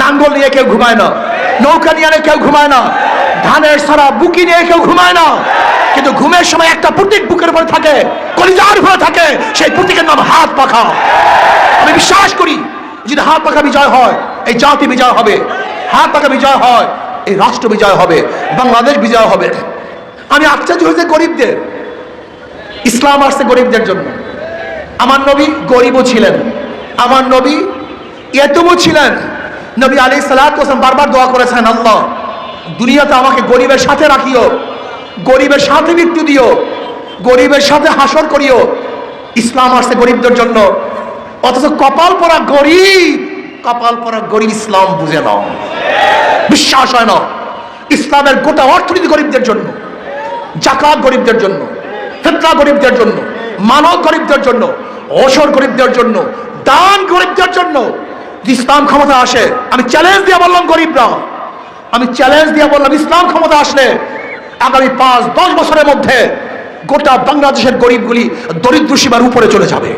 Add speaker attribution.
Speaker 1: নাঙ্গল নিয়ে কেউ ঘুমায় না, নৌকা নিয়ে কেউ ঘুমায় না, ধানের সারা বুকি নিয়ে কেউ ঘুমায় না। কিন্তু ঘুমের সময় একটা প্রতীক বুকের উপরে থাকে, কলিজার উপরে থাকে, সেই প্রতীকের নাম হাত পাখা। আমি বিশ্বাস করি, যদি হাত পাখা বিজয় হয়, এই জাতি বিজয় হবে। হাত পাখা বিজয় হয়, এই রাষ্ট্র বিজয় হবে, বাংলাদেশ বিজয় হবে। আমি আশ্চর্য হয়েছে গরিবদের, ইসলাম আসছে গরিবদের জন্য। আমার নবী গরিবও ছিলেন, আমার নবী এতমও ছিলেন নবী আলী সালাম বারবার দোয়া করেছেন, আল্লাহ, দুনিয়াতে আমাকে গরিবের সাথে রাখিও, গরিবের সাথে মৃত্যু দিও, গরিবের সাথে হাসর করিও। ইসলাম আসছে গরিবদের জন্য। অথচ কপাল পরা গরিব, কপাল পরা গরিব ইসলাম বুঝে নাও। বিশ্বাস হয় না। ইসলামের গোটা অর্থনীতি গরিবদের জন্য, জাকাত গরিবদের জন্য, ফেতরা গরিবদের জন্য, মানব গরিবদের জন্য, অসর গরিবদের জন্য, দান গরিবদের জন্য ইসলাম ক্ষমতা আসে, আমি চ্যালেঞ্জ দিয়ে বললাম গরিবরা। আমি চ্যালেঞ্জ দিয়ে বললাম ইসলাম ক্ষমতা আসলে। আগামী পাঁচ, দশ বছরের মধ্যে গোটা বাংলাদেশের গরিবগুলি দরিদ্র সীমার উপরে চলে যাবে।